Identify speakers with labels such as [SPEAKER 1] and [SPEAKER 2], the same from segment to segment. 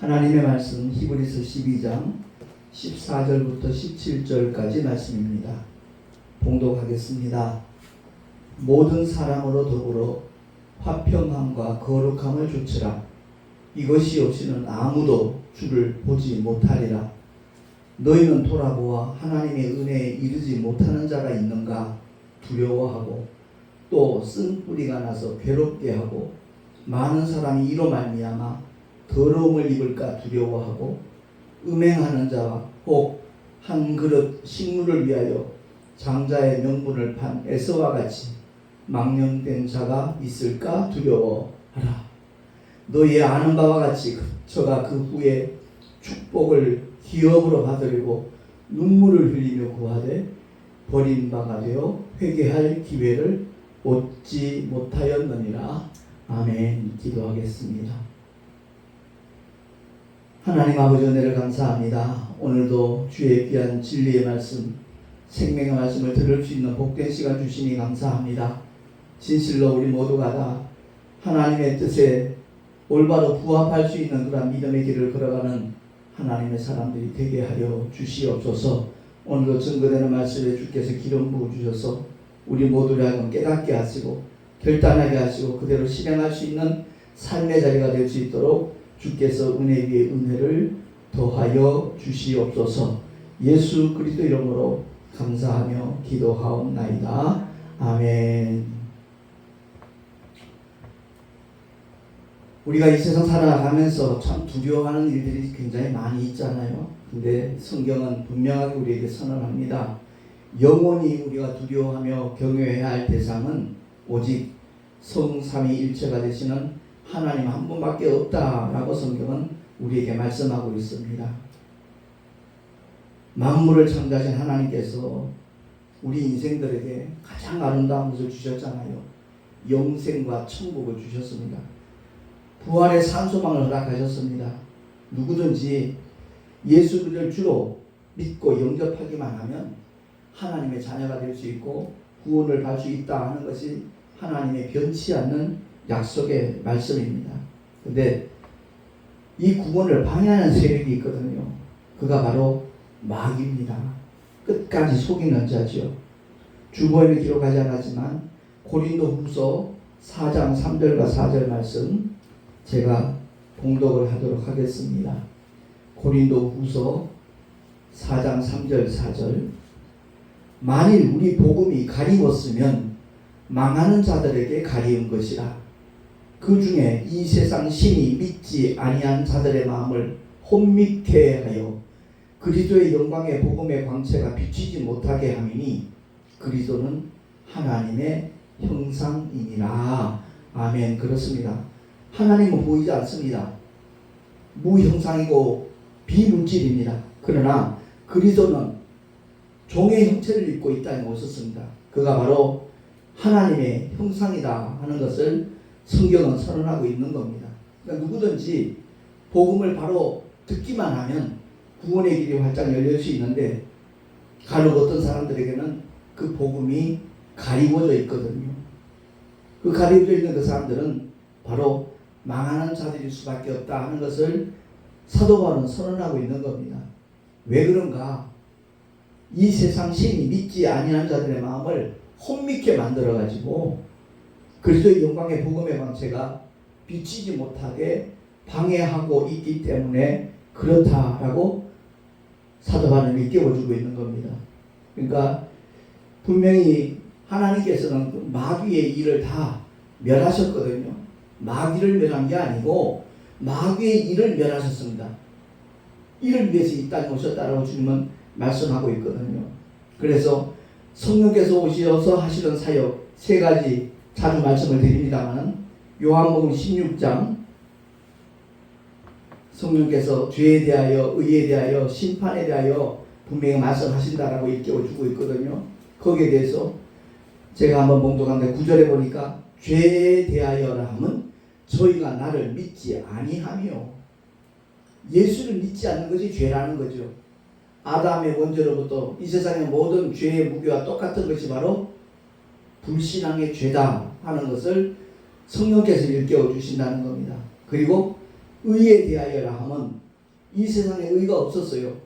[SPEAKER 1] 하나님의 말씀 히브리서 12장 14절부터 17절까지 말씀입니다. 봉독하겠습니다. 모든 사람으로 더불어 화평함과 거룩함을 주치라. 이것이 없이는 아무도 주를 보지 못하리라. 너희는 돌아보아 하나님의 은혜에 이르지 못하는 자가 있는가 두려워하고 또 쓴 뿌리가 나서 괴롭게 하고 많은 사람이 이로 말미암아 더러움을 입을까 두려워하고 음행하는 자와 혹 한 그릇 식물을 위하여 장자의 명분을 판 에서와 같이 망령된 자가 있을까 두려워하라. 너희 아는 바와 같이 저가 그 후에 축복을 기업으로 받으려고 눈물을 흘리며 구하되 버린 바가 되어 회개할 기회를 얻지 못하였느니라. 아멘. 기도하겠습니다. 하나님 아버지 은혜를 감사합니다. 오늘도 주의 귀한 진리의 말씀, 생명의 말씀을 들을 수 있는 복된 시간 주시니 감사합니다. 진실로 우리 모두가 다 하나님의 뜻에 올바로 부합할 수 있는 그런 믿음의 길을 걸어가는 하나님의 사람들이 되게 하려 주시옵소서. 오늘도 증거되는 말씀에 주께서 기름 부어 주셔서 우리 모두를 하여금 깨닫게 하시고 결단하게 하시고 그대로 실행할 수 있는 삶의 자리가 될 수 있도록 주께서 은혜 위에 은혜를 더하여 주시옵소서. 예수 그리스도 이름으로 감사하며 기도하옵나이다. 아멘. 우리가 이 세상 살아가면서 참 두려워하는 일들이 굉장히 많이 있잖아요. 근데 성경은 분명하게 우리에게 선언합니다. 영원히 우리가 두려워하며 경외해야 할 대상은 오직 성삼위일체가 되시는 하나님 한 분밖에 없다라고 성경은 우리에게 말씀하고 있습니다. 만물을 창조하신 하나님께서 우리 인생들에게 가장 아름다운 것을 주셨잖아요. 영생과 천국을 주셨습니다. 부활의 산소망을 허락하셨습니다. 누구든지 예수를 주로 믿고 영접하기만 하면 하나님의 자녀가 될 수 있고 구원을 받을 수 있다 하는 것이 하나님의 변치 않는 약속의 말씀입니다. 근데 이 구원을 방해하는 세력이 있거든요. 그가 바로 마귀입니다. 끝까지 속이는 자지요. 주보에는 기록하지 않았지만 고린도 후서 4장 3절과 4절 말씀 제가 봉독을 하도록 하겠습니다. 고린도 후서 4장 3절 4절 만일 우리 복음이 가리웠으면 망하는 자들에게 가리운 것이라 그 중에 이 세상 신이 믿지 아니한 자들의 마음을 혼미케 하여 그리스도의 영광의 복음의 광채가 비치지 못하게 함이니 그리스도는 하나님의 형상이니라. 아멘. 그렇습니다. 하나님은 보이지 않습니다. 무형상이고 비물질입니다. 그러나 그리스도는 종의 형체를 입고 있다는 것을 씁니다. 그가 바로 하나님의 형상이다 하는 것을 성경은 선언하고 있는 겁니다. 그러니까 누구든지 복음을 바로 듣기만 하면 구원의 길이 활짝 열릴 수 있는데 간혹 어떤 사람들에게는 그 복음이 가리워져 있거든요. 그 가리워져 있는 그 사람들은 바로 망하는 자들일 수밖에 없다 하는 것을 사도 바울은 선언하고 있는 겁니다. 왜 그런가? 이 세상 신이 믿지 아니한 자들의 마음을 혼미케 만들어 가지고 그리스도의 영광의 복음의 광채가 비치지 못하게 방해하고 있기 때문에 그렇다라고 사도 바울이 깨워주고 있는 겁니다. 그러니까 분명히 하나님께서는 그 마귀의 일을 다 멸하셨거든요. 마귀를 멸한 게 아니고 마귀의 일을 멸하셨습니다. 이를 위해서 이 땅에 오셨다라고 주님은 말씀하고 있거든요. 그래서 성령께서 오셔서 하시는 사역 세 가지 자주 말씀을 드립니다만 요한복음 16장 성령께서 죄에 대하여 의에 대하여 심판에 대하여 분명히 말씀하신다라고 일깨워주고 있거든요. 거기에 대해서 제가 한번 봉독하는데 구절에 보니까 죄에 대하여라 함은 저희가 나를 믿지 아니하며 예수를 믿지 않는 것이 죄라는 거죠. 아담의 원죄로부터 이 세상의 모든 죄의 무게와 똑같은 것이 바로 불신앙의 죄다 하는 것을 성령께서 일깨워 주신다는 겁니다. 그리고 의에 대하여라 하면 이 세상에 의가 없었어요.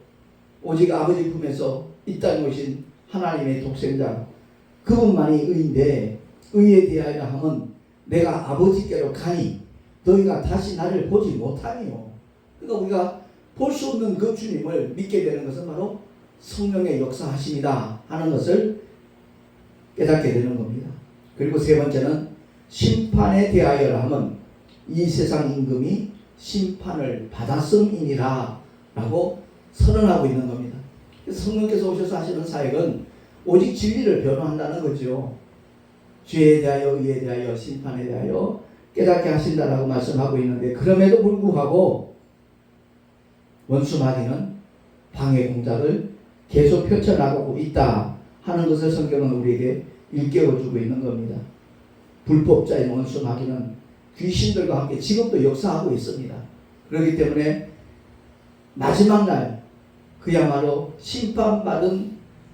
[SPEAKER 1] 오직 아버지 품에서 이 땅에 오신 하나님의 독생자 그분만이 의인데 의에 대하여 하면 내가 아버지께로 가니 너희가 다시 나를 보지 못하니요. 그러니까 우리가 볼 수 없는 그 주님을 믿게 되는 것은 바로 성령의 역사하심이다 하는 것을 깨닫게 되는 겁니다. 그리고 세 번째는 심판에 대하여 하면 이 세상 임금이 심판을 받았음이니라 라고 선언하고 있는 겁니다. 성령께서 오셔서 하시는 사역은 오직 진리를 변호한다는 거죠. 죄에 대하여 의에 대하여 심판에 대하여 깨닫게 하신다라고 말씀하고 있는데 그럼에도 불구하고 원수 마귀는 방해 공작을 계속 펼쳐나가고 있다 하는 것을 성경은 우리에게 일깨워주고 있는 겁니다. 불법자인 원수 마귀는 귀신들과 함께 지금도 역사하고 있습니다. 그렇기 때문에 마지막 날 그야말로 심판받은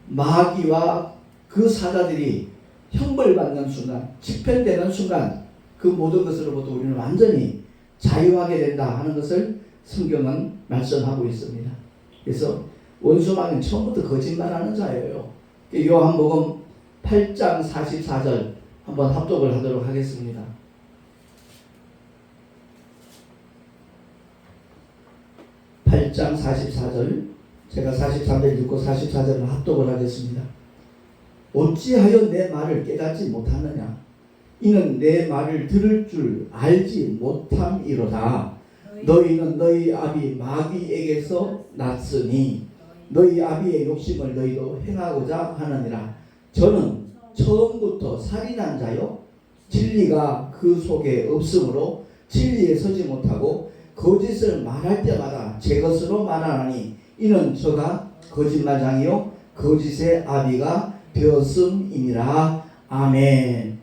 [SPEAKER 1] 마귀와 그 사자들이 형벌받는 순간, 집행되는 순간 그 모든 것으로부터 우리는 완전히 자유하게 된다 하는 것을 성경은 말씀하고 있습니다. 그래서 원수마귀는 처음부터 거짓말하는 자예요. 요한복음 8장 44절 한번 합독을 하도록 하겠습니다. 8장 44절 제가 43절 읽고 44절을 합독을 하겠습니다. 어찌하여 내 말을 깨닫지 못하느냐 이는 내 말을 들을 줄 알지 못함이로다 너희는 너희 아비 마귀에게서 났으니 너희 아비의 욕심을 너희도 행하고자 하느니라 저는 처음부터 살인한 자요? 진리가 그 속에 없으므로 진리에 서지 못하고 거짓을 말할 때마다 제 것으로 말하나니 이는 저가 거짓말장이요? 거짓의 아비가 되었음이니라. 아멘.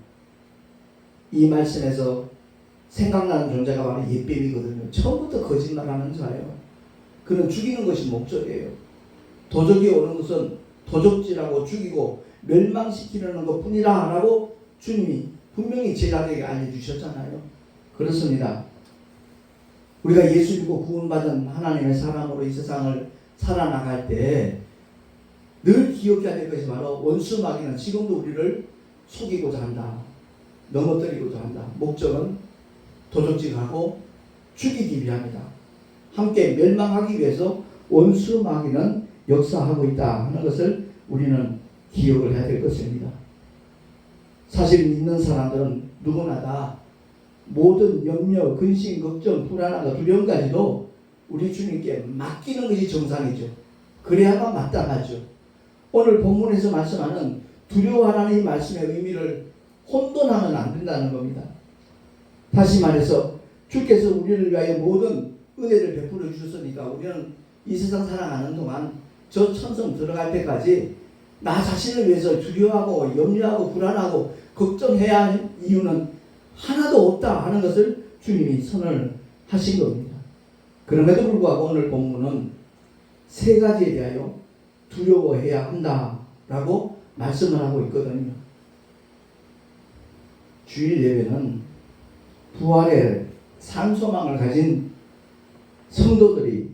[SPEAKER 1] 이 말씀에서 생각나는 존재가 바로 예뱀이거든요. 처음부터 거짓말하는 자예요. 그는 죽이는 것이 목적이에요. 도적이 오는 것은 도적질하고 죽이고 멸망시키려는 것 뿐이라 라고 주님이 분명히 제자들에게 알려주셨잖아요 그렇습니다 우리가 예수 믿고 구원받은 하나님의 사람으로 이 세상을 살아나갈 때 늘 기억해야 될 것이 바로 원수 마귀는 지금도 우리를 속이고자 한다. 넘어뜨리고자 한다. 목적은 도적질하고 죽이기 위함이다. 함께 멸망하기 위해서 원수 마귀는 역사하고 있다 하는 것을 우리는 기억을 해야 될 것입니다. 사실 믿는 사람들은 누구나 다 모든 염려, 근심, 걱정, 불안함과 두려움까지도 우리 주님께 맡기는 것이 정상이죠. 그래야만 마땅하죠. 오늘 본문에서 말씀하는 두려워하라는 이 말씀의 의미를 혼돈하면 안 된다는 겁니다. 다시 말해서 주께서 우리를 위하여 모든 은혜를 베풀어 주셨으니까 우리는 이 세상 살아가는 동안 저 천성 들어갈 때까지 나 자신을 위해서 두려워하고 염려하고 불안하고 걱정해야 할 이유는 하나도 없다 하는 것을 주님이 선을 하신 겁니다. 그럼에도 불구하고 오늘 본문은 세 가지에 대하여 두려워해야 한다라고 말씀을 하고 있거든요. 주일 예배는 부활의 산소망을 가진 성도들이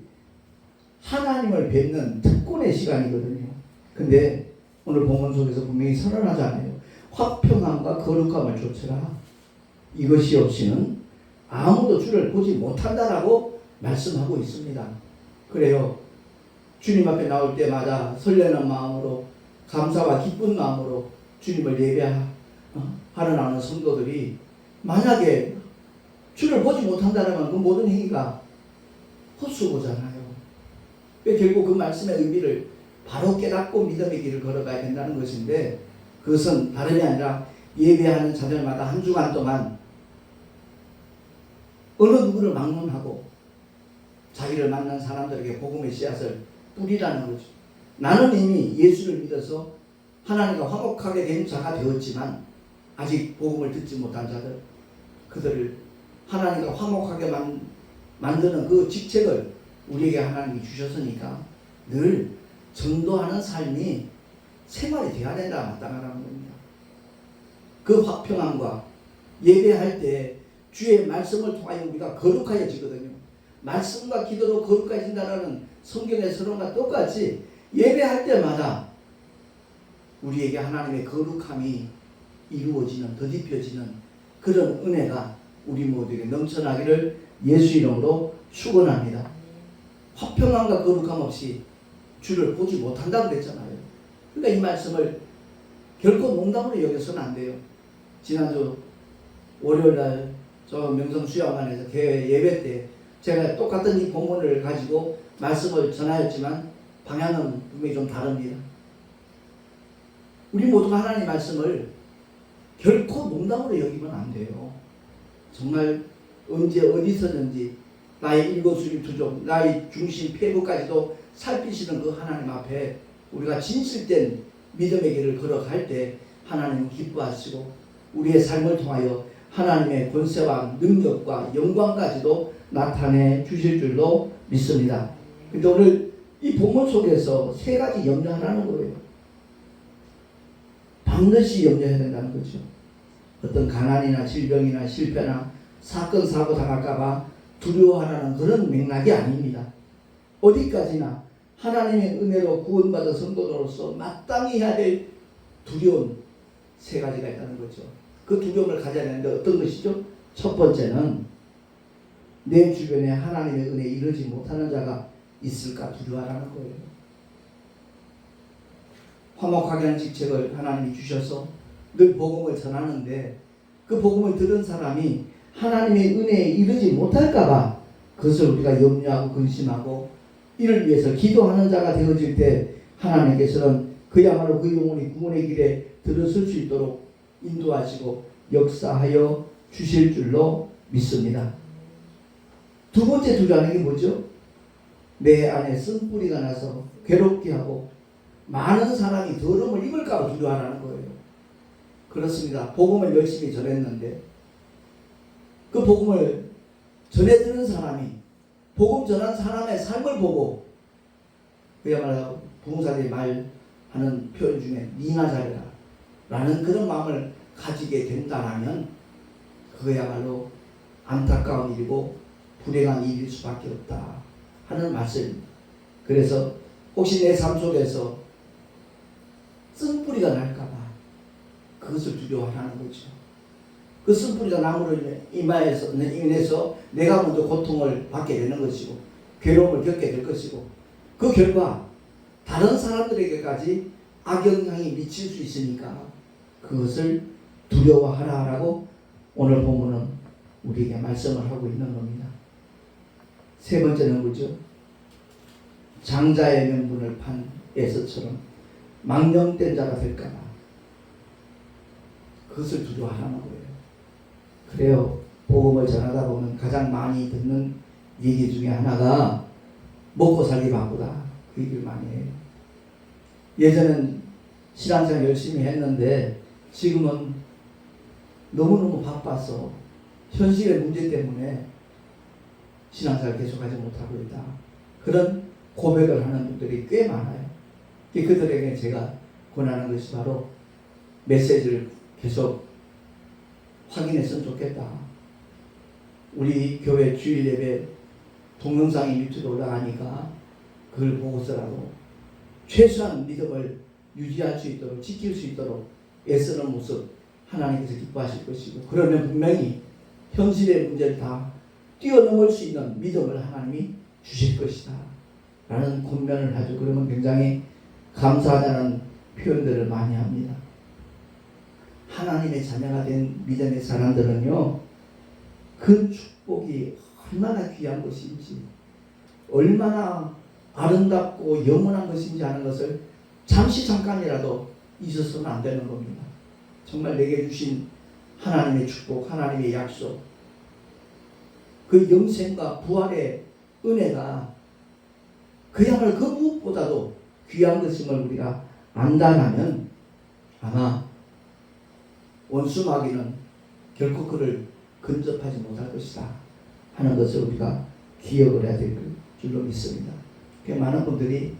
[SPEAKER 1] 하나님을 뵙는 특권의 시간이거든요. 근데 오늘 본문 속에서 분명히 선언하잖아요. 화평함과 거룩함을 좇으라. 이것이 없이는 아무도 주를 보지 못한다라고 말씀하고 있습니다. 그래요. 주님 앞에 나올 때마다 설레는 마음으로 감사와 기쁜 마음으로 주님을 예배하는 하는 성도들이 만약에 주를 보지 못한다면 그 모든 행위가 헛수고잖아요. 결국 그 말씀의 의미를 바로 깨닫고 믿음의 길을 걸어가야 된다는 것인데 그것은 다름이 아니라 예배하는 자들마다 한 주간 동안 어느 누구를 막론하고 자기를 만난 사람들에게 복음의 씨앗을 뿌리라는 거죠. 나는 이미 예수를 믿어서 하나님과 화목하게 된 자가 되었지만 아직 복음을 듣지 못한 자들 그들을 하나님과 화목하게 만, 만드는 그 직책을 우리에게 하나님이 주셨으니까 늘 전도하는 삶이 생활이 되어야 된다 마땅하다는 겁니다. 그 화평함과 예배할 때 주의 말씀을 통하여 우리가 거룩하여지거든요. 말씀과 기도로 거룩해진다라는 성경의 서론과 똑같이 예배할 때마다 우리에게 하나님의 거룩함이 이루어지는 더딥혀지는 그런 은혜가 우리 모두에게 넘쳐나기를 예수 이름으로 축원합니다. 화평함과 거룩함 없이 주를 보지 못한다고 그랬잖아요. 그러니까 이 말씀을 결코 농담으로 여겨서는 안 돼요. 지난주 월요일 날 저 명성 수양관에서 대회 예배 때 제가 똑같은 이 본문을 가지고 말씀을 전하였지만 방향은 분명히 좀 다릅니다. 우리 모두가 하나님 말씀을 결코 농담으로 여기면 안 돼요. 정말 언제 어디서든지 나의 일거수일투족, 나의 중심 폐부까지도 살피시는 그 하나님 앞에 우리가 진실된 믿음의 길을 걸어갈 때 하나님은 기뻐하시고 우리의 삶을 통하여 하나님의 권세와 능력과 영광까지도 나타내 주실 줄로 믿습니다. 근데 오늘 이 본문 속에서 세 가지 염려하라는 거예요. 반드시 염려해야 된다는 거죠. 어떤 가난이나 질병이나 실패나 사건 사고 당할까봐 두려워하라는 그런 맥락이 아닙니다. 어디까지나 하나님의 은혜로 구원받은 성도로서 마땅히 해야 될 두려움 세 가지가 있다는 거죠. 그 두려움을 가져야 되는데 어떤 것이죠? 첫 번째는 내 주변에 하나님의 은혜에 이르지 못하는 자가 있을까 두려워하라는 거예요. 화목하게 하는 직책을 하나님이 주셔서 늘 복음을 전하는데 그 복음을 들은 사람이 하나님의 은혜에 이르지 못할까봐 그것을 우리가 염려하고 근심하고 이를 위해서 기도하는 자가 되어질 때 하나님께서는 그야말로 그 영혼이 구원의 길에 들어설 수 있도록 인도하시고 역사하여 주실 줄로 믿습니다. 두 번째 게 뭐죠? 내 안에 쓴뿌리가 나서 괴롭게 하고 많은 사람이 더러움을 입을까 두려워하는 거예요. 그렇습니다. 복음을 열심히 전했는데 그 복음을 전해 들은 사람이 복음 전한 사람의 삶을 보고 그야말로 부흥사들이 말하는 표현 중에 니나자리라 라는 그런 마음을 가지게 된다면 그야말로 안타까운 일이고 불행한 일일 수밖에 없다 하는 말씀입니다. 그래서 혹시 내 삶 속에서 쓴뿌리가 날까봐 그것을 두려워하는 거죠. 그 쓴뿌리가 나무로 이마에서 인해서 내가 먼저 고통을 받게 되는 것이고 괴로움을 겪게 될 것이고 그 결과 다른 사람들에게까지 악영향이 미칠 수 있으니까 그것을 두려워하라라고 오늘 본문은 우리에게 말씀을 하고 있는 겁니다. 세 번째는 뭐죠? 장자의 명분을 판 에서처럼 망령된 자가 될까봐 그것을 두려워하는 거예요. 그래요. 복음을 전하다 보면 가장 많이 듣는 얘기 중에 하나가 먹고 살기 바쁘다. 그 얘기를 많이 해요. 예전엔 신앙생활 열심히 했는데 지금은 너무너무 바빠서 현실의 문제 때문에 신앙생활 계속하지 못하고 있다. 그런 고백을 하는 분들이 꽤 많아요. 그들에게 제가 권하는 것이 바로 메시지를 계속 확인했으면 좋겠다. 우리 교회 주일 예배 동영상이 유튜브에 올라가니까 그걸 보고서라도 최소한 믿음을 유지할 수 있도록 지킬 수 있도록 애쓰는 모습 하나님께서 기뻐하실 것이고 그러면 분명히 현실의 문제를 다 뛰어넘을 수 있는 믿음을 하나님이 주실 것이다. 라는 권면을 하죠. 그러면 굉장히 감사하다는 표현들을 많이 합니다. 하나님의 자녀가 된 믿음의 사람들은요, 그 축복이 얼마나 귀한 것인지, 얼마나 아름답고 영원한 것인지 하는 것을 잠시 잠깐이라도 잊어서는 안 되는 겁니다. 정말 내게 주신 하나님의 축복, 하나님의 약속, 그 영생과 부활의 은혜가 그야말로 그 무엇보다도 귀한 것임을 우리가 안다면 아마 원수 마귀는 결코 그를 근접하지 못할 것이다 하는 것을 우리가 기억을 해야 될 줄로 믿습니다. 많은 분들이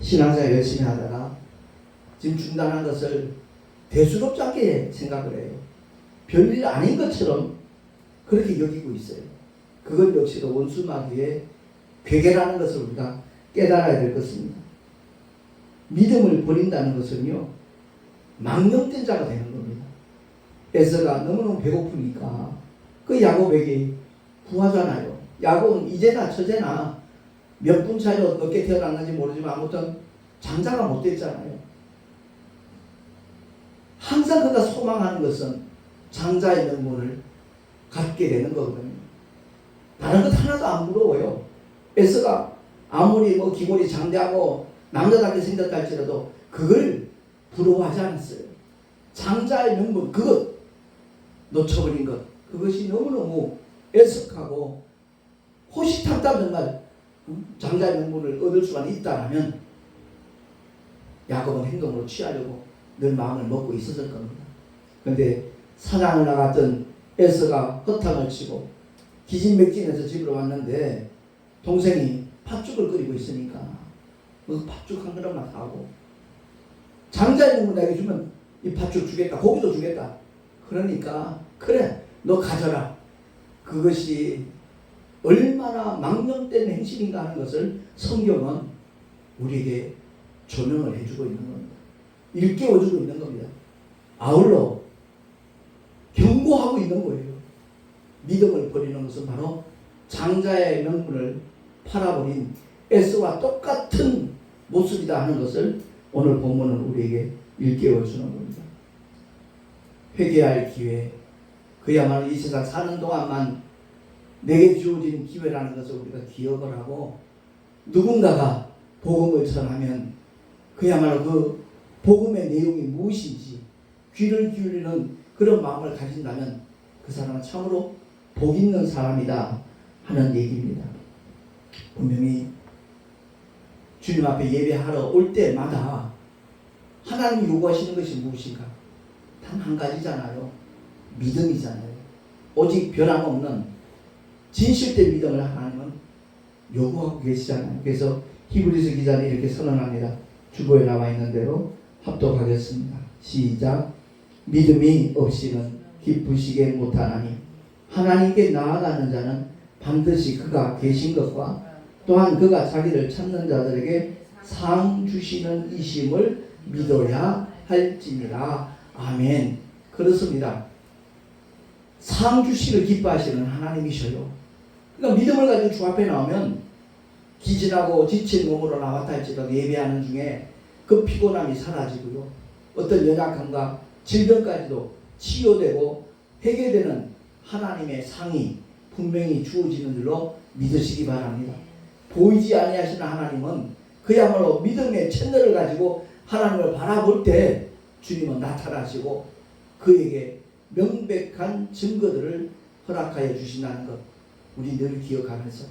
[SPEAKER 1] 신앙생활 열심히 하다가 지금 중단한 것을 대수롭지 않게 생각을 해요. 별일 아닌 것처럼 그렇게 여기고 있어요. 그것 역시도 원수 마귀의 괴계라는 것을 우리가 깨달아야 될 것입니다. 믿음을 버린다는 것은요, 망령된 자가 되는 겁니다. 에서가 너무너무 배고프니까 그 야곱에게 구하잖아요. 야곱은 이제나 저제나 몇 분 차이로 어떻게 태어났는지 모르지만 아무튼 장자가 못 됐잖아요. 항상 그가 소망하는 것은 장자의 명분을 갖게 되는 거거든요. 다른 것 하나도 안 부러워요. 에스가 아무리 뭐 기본이 장대하고 남자답게 생겼다 할지라도 그걸 부러워하지 않았어요. 장자의 명분 그것 놓쳐버린 것. 그것이 너무너무 애석하고 호시탐탐 정말 음, 장자의 명분을 얻을 수만 있다라면 야곱은 행동으로 취하려고 늘 마음을 먹고 있었을 겁니다. 그런데 사냥을 나갔던 에서가 허탕을 치고 기진맥진해서 집으로 왔는데 동생이 팥죽을 끓이고 있으니까 그 팥죽 한 그릇만 사고 장자의 명분 내게 주면 이 팥죽 주겠다 고기도 주겠다 그러니까 그래 너 가져라 그것이 얼마나 망령된 행실인가 하는 것을 성경은 우리에게 조명을 해주고 있는 겁니다. 일깨워주고 있는 겁니다. 아울러 경고하고 있는 거예요. 믿음을 버리는 것은 바로 장자의 명분을 팔아버린 에스와 똑같은 모습이다 하는 것을 오늘 본문은 우리에게 일깨워주는 겁니다. 회개할 기회, 그야말로 이 세상 사는 동안만 내게 주어진 기회라는 것을 우리가 기억을 하고 누군가가 복음을 전하면 그야말로 그 복음의 내용이 무엇인지 귀를 기울이는 그런 마음을 가진다면 그 사람은 참으로 복 있는 사람이다 하는 얘기입니다. 분명히 주님 앞에 예배하러 올 때마다 하나님이 요구하시는 것이 무엇인가? 단 한 가지잖아요. 믿음이잖아요. 오직 변함없는 진실된 믿음을 하나님은 요구하고 계시잖아요. 그래서 히브리서 기자는 이렇게 선언합니다. 주보에 나와 있는 대로 합독하겠습니다. 시작. 믿음이 없이는 기쁘시게 못하나니 하나님께 나아가는 자는 반드시 그가 계신 것과 또한 그가 자기를 찾는 자들에게 상 주시는 이심을 믿어야 할지니라. 아멘. 그렇습니다. 상 주시를 기뻐하시는 하나님이셔요. 그러니까 믿음을 가지고 주 앞에 나오면 기진하고 지친 몸으로 나왔다 할지라도 예배하는 중에 그 피곤함이 사라지고요. 어떤 연약함과 질병까지도 치유되고 해결되는 하나님의 상이 분명히 주어지는 줄로 믿으시기 바랍니다. 보이지 아니하시는 하나님은 그야말로 믿음의 채널을 가지고 하나님을 바라볼 때 주님은 나타나시고 그에게 명백한 증거들을 허락하여 주신다는 것 우리 늘 기억하면서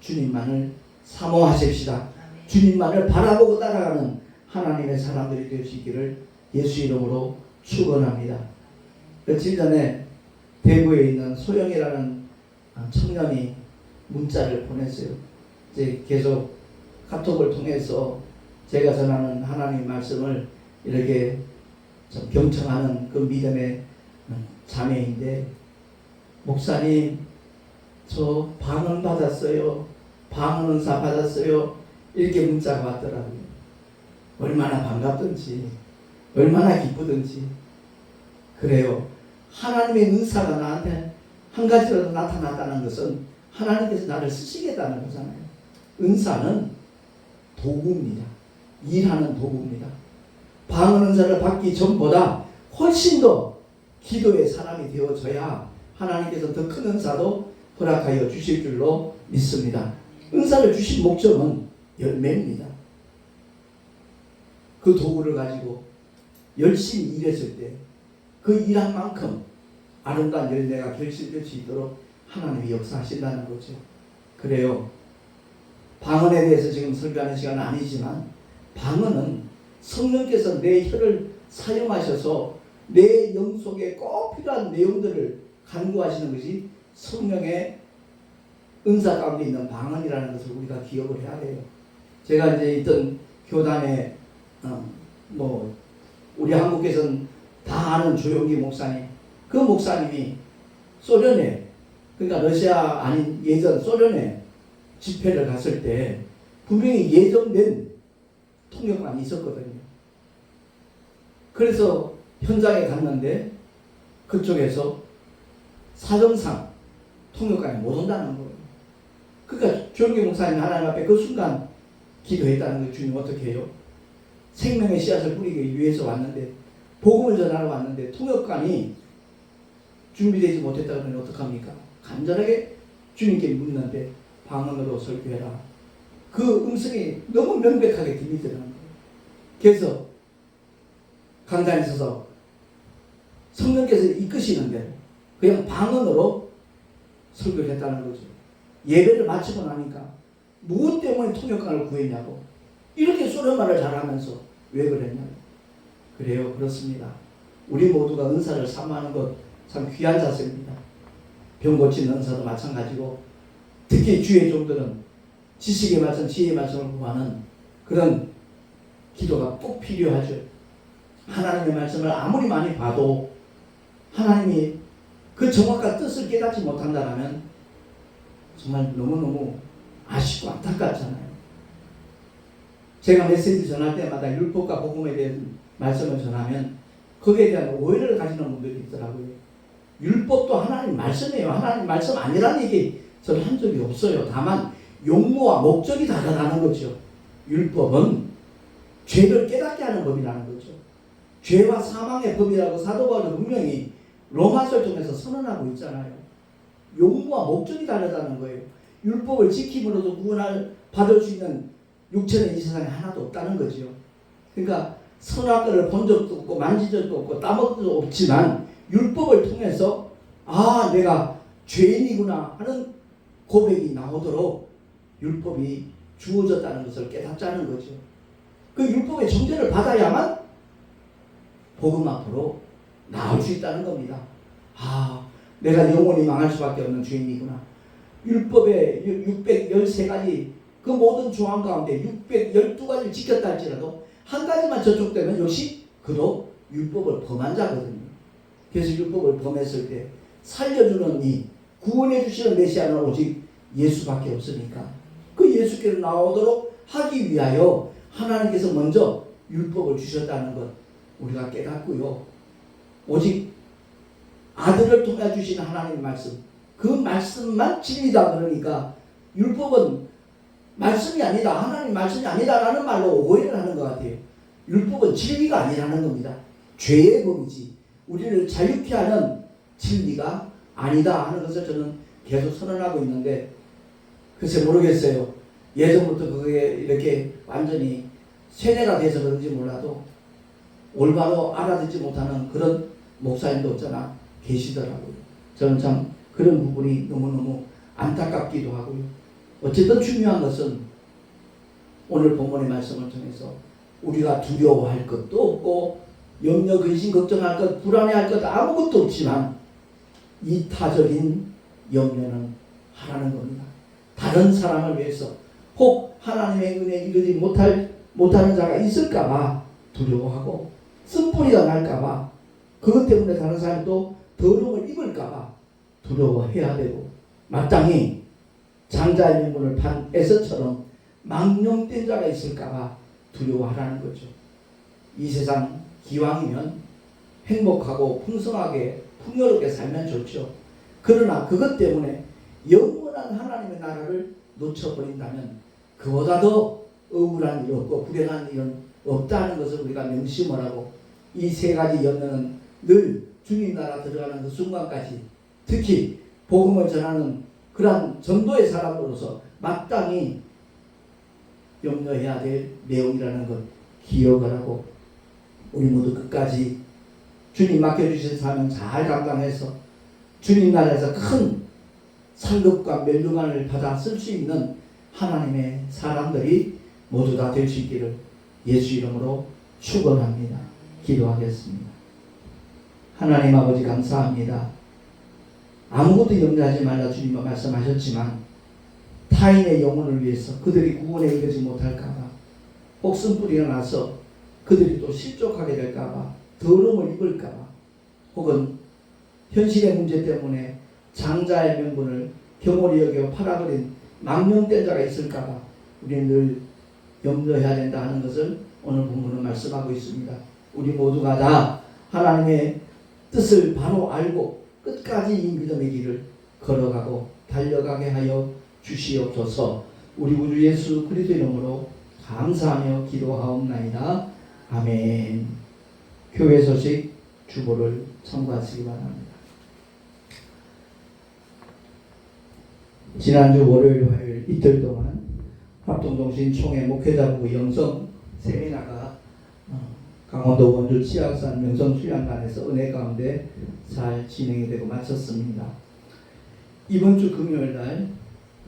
[SPEAKER 1] 주님만을 사모하십시다. 주님만을 바라보고 따라가는 하나님의 사람들이 될 수 있기를 예수 이름으로 축원합니다. 며칠 전에 대구에 있는 소영이라는 청년이 문자를 보냈어요. 이제 계속 카톡을 통해서 제가 전하는 하나님 말씀을 이렇게 좀 경청하는 그 믿음의 자매인데 목사님 저 방언 받았어요. 방언 은사 받았어요. 이렇게 문자가 왔더라고요. 얼마나 반갑든지 얼마나 기쁘든지 그래요. 하나님의 은사가 나한테 한 가지라도 나타났다는 것은 하나님께서 나를 쓰시겠다는 거잖아요. 은사는 도구입니다. 일하는 도구입니다. 방언 은사를 받기 전보다 훨씬 더 기도의 사람이 되어져야 하나님께서 더 큰 은사도 허락하여 주실 줄로 믿습니다. 은사를 주신 목적은 열매입니다. 그 도구를 가지고 열심히 일했을 때 그 일한 만큼 아름다운 열매가 결실될 수 있도록 하나님이 역사하신다는 거죠. 그래요. 방언에 대해서 지금 설교하는 시간은 아니지만 방언은 성령께서 내 혀를 사용하셔서 내 영 속에 꼭 필요한 내용들을 간구하시는 것이 성령의 은사 가운데 있는 방언이라는 것을 우리가 기억을 해야 돼요. 제가 이제 있던 교단에 어, 뭐 우리 한국에서는 다 아는 조용기 목사님 그 목사님이 소련에 그 그러니까 러시아 아닌 예전 소련에 집회를 갔을 때 분명히 예정된 통역관이 있었거든요. 그래서 현장에 갔는데 그쪽에서 사정상 통역관이 못 온다는 거예요. 그러니까 조영기 목사님 하나님 앞에 그 순간 기도했다는 거 주님 어떻게 해요? 생명의 씨앗을 뿌리기 위해서 왔는데 복음을 전하러 왔는데 통역관이 준비되지 못했다 그러면 어떡합니까? 간절하게 주님께 묻는데 방언으로 설교해라. 그 음성이 너무 명백하게 들리더라는 거예요. 그래서 강단에 서서 성령께서 이끄시는 대로 그냥 방언으로 설교를 했다는 거죠. 예배를 마치고 나니까 무엇 때문에 통역관을 구했냐고 이렇게 소련말을 잘하면서 왜 그랬냐고 그래요 그렇습니다. 우리 모두가 은사를 사모하는 것 참 귀한 자세입니다. 병 고치는 은사도 마찬가지고 특히 주의 종들은 지식의 말씀, 지혜의 말씀을 구하는 그런 기도가 꼭 필요하죠. 하나님의 말씀을 아무리 많이 봐도 하나님이 그 정확한 뜻을 깨닫지 못한다면 정말 너무너무 아쉽고 안타깝잖아요. 제가 메시지 전할 때마다 율법과 복음에 대한 말씀을 전하면 거기에 대한 오해를 가지는 분들이 있더라고요. 율법도 하나님 말씀이에요. 하나님 말씀 아니라는 얘기 저는 한 적이 없어요. 다만 용모와 목적이 다르다는 거죠. 율법은 죄를 깨닫게 하는 법이라는 거죠. 죄와 사망의 법이라고 사도 바울은 분명히 로마서를 통해서 선언하고 있잖아요. 용모와 목적이 다르다는 거예요. 율법을 지킴으로도 구원을 받을 수 있는 육체는 이 세상에 하나도 없다는 거죠. 그러니까 선악과를 본 적도 없고 만진 적도 없고 따먹은 적도 없지만 율법을 통해서 아 내가 죄인이구나 하는 고백이 나오도록 율법이 주어졌다는 것을 깨닫자는 거죠. 그 율법의 정죄를 받아야만 복음 앞으로 나올 수 있다는 겁니다. 아 내가 영원히 망할 수밖에 없는 죄인이구나. 율법의 613가지 그 모든 조항 가운데 612가지를 지켰다 할지라도 한 가지만 저촉되면 역시 그도 율법을 범한 자거든요. 그래서 율법을 범했을 때 살려주는 이 구원해 주시는 메시아는 오직 예수밖에 없으니까 그 예수께로 나오도록 하기 위하여 하나님께서 먼저 율법을 주셨다는 것 우리가 깨닫고요. 오직 아들을 통해 주신 하나님의 말씀 그 말씀만 진리다 그러니까 율법은 말씀이 아니다 하나님 말씀이 아니다라는 말로 오해를 하는 것 같아요. 율법은 진리가 아니라는 겁니다. 죄의 법이지 우리를 자유케 하는 진리가 아니다 하는 것을 저는 계속 선언하고 있는데 글쎄 모르겠어요. 예전부터 그게 이렇게 완전히 세대가 돼서 그런지 몰라도 올바로 알아듣지 못하는 그런 목사님도 없잖아 계시더라고요. 저는 참 그런 부분이 너무너무 안타깝기도 하고요. 어쨌든 중요한 것은 오늘 본문의 말씀을 통해서 우리가 두려워할 것도 없고 염려, 근심, 걱정할 것, 불안해할 것 아무것도 없지만 이타적인 염려는 하라는 겁니다. 다른 사람을 위해서 혹 하나님의 은혜에 이르지 못할 못하는 자가 있을까봐 두려워하고 쓴뿌리가 날까봐 그것 때문에 다른 사람이 또 더러움을 입을까봐 두려워해야 되고 마땅히 장자의 명분을 판 에서처럼 망령된 자가 있을까봐 두려워하라는 거죠. 이 세상 기왕이면 행복하고 풍성하게 풍요롭게 살면 좋죠. 그러나 그것 때문에 영원한 하나님의 나라를 놓쳐버린다면 그보다 더 억울한 일 없고 불행한 일은 없다는 것을 우리가 명심을 하고 이 세 가지 염려는 늘 주님 나라 들어가는 그 순간까지 특히 복음을 전하는 그러한 전도의 사람으로서 마땅히 염려해야 될 내용이라는 것 기억을 하고 우리 모두 끝까지 주님 맡겨주신 사명 잘 감당해서 주님 나라에서 큰 상급과 멸류관을 받아 쓸 수 있는 하나님의 사람들이 모두 다 될 수 있기를 예수 이름으로 축원합니다. 기도하겠습니다. 하나님 아버지 감사합니다. 아무것도 염려하지 말라 주님 말씀하셨지만 타인의 영혼을 위해서 그들이 구원에 이르지 못할까봐 혹순뿌리가 나서 그들이 또 실족하게 될까봐 더러움을 입을까봐 혹은 현실의 문제 때문에 장자의 명분을 경홀히 여겨 팔아버린 망령된 자가 있을까봐 우리는 늘 염려해야 된다 하는 것을 오늘 본문은 말씀하고 있습니다. 우리 모두가 다 하나님의 뜻을 바로 알고 끝까지 이 믿음의 길을 걸어가고 달려가게 하여 주시옵소서. 우리 구주 예수 그리스도 이름으로 감사하며 기도하옵나이다. 아멘. 교회 소식 주보를 참고하시기 바랍니다. 지난주 월요일, 화요일 이틀 동안 합동정신 총회 목회자부 영성 세미나가 어, 강원도 원주 치악산 명성 수양관에서 은혜 가운데 잘 진행이 되고 마쳤습니다. 이번 주 금요일 날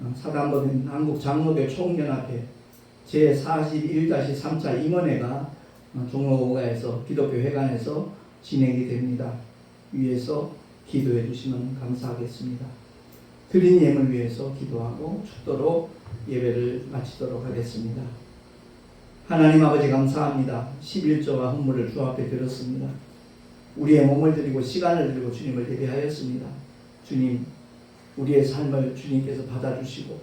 [SPEAKER 1] 어, 사단법인 한국 장로교 총연합회 제41-3차 임원회가 어, 종로고가에서 기독교 회관에서 진행이 됩니다. 위에서 기도해 주시면 감사하겠습니다. 드린 예물 위해서 기도하고 축도로 예배를 마치도록 하겠습니다. 하나님 아버지 감사합니다. 11조와 헌물을 주 앞에 드렸습니다. 우리의 몸을 드리고 시간을 드리고 주님을 예배하였습니다. 주님, 우리의 삶을 주님께서 받아주시고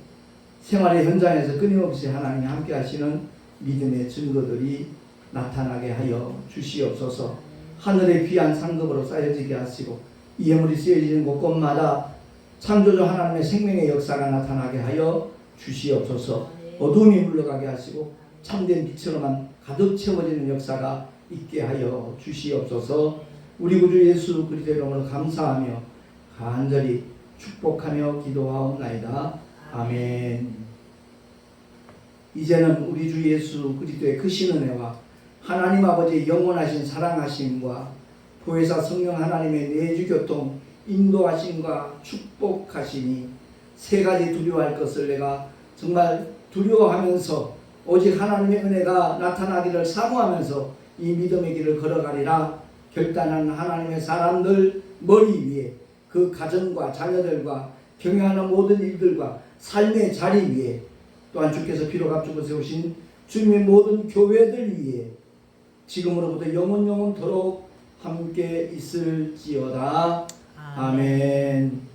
[SPEAKER 1] 생활의 현장에서 끊임없이 하나님이 함께 하시는 믿음의 증거들이 나타나게 하여 주시옵소서 하늘의 귀한 상급으로 쌓여지게 하시고 이 예물이 쓰여지는 곳곳마다 창조주 하나님의 생명의 역사가 나타나게 하여 주시옵소서. 어둠이 물러가게 하시고 참된 빛으로만 가득 채워지는 역사가 있게 하여 주시옵소서. 우리 구주 예수 그리스도의 이름으로 감사하며 간절히 축복하며 기도하옵나이다. 아멘. 이제는 우리 주 예수 그리스도의 크신 은혜와 하나님 아버지의 영원하신 사랑하심과 보혜사 성령 하나님의 내주 교통 인도하심과 축복하심이 세 가지 두려워할 것을 내가 정말 두려워하면서 오직 하나님의 은혜가 나타나기를 사모하면서 이 믿음의 길을 걸어가리라 결단한 하나님의 사람들 머리 위에 그 가정과 자녀들과 경영하는 모든 일들과 삶의 자리 위에 또한 주께서 피로 값 주고 세우신 주님의 모든 교회들 위에 지금으로부터 영원 영원토록 함께 있을지어다. 아멘.